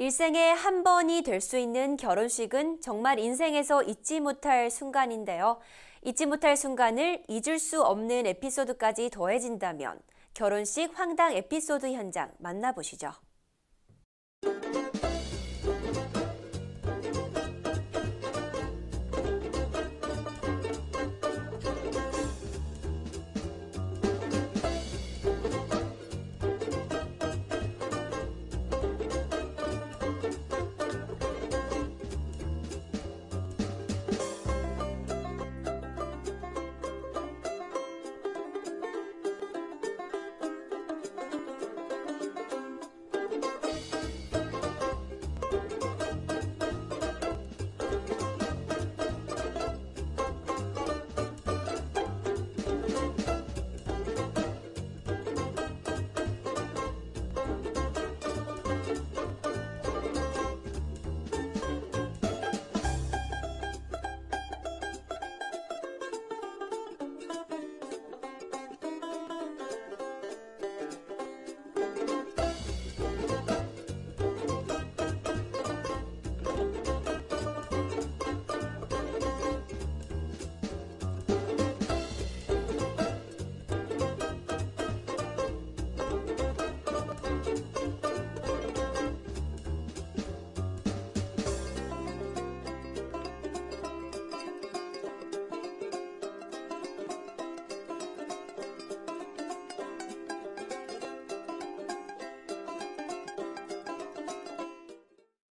일생에 한 번이 될 수 있는 결혼식은 정말 인생에서 잊지 못할 순간인데요. 잊지 못할 순간을 잊을 수 없는 에피소드까지 더해진다면 결혼식 황당 에피소드 현장 만나보시죠.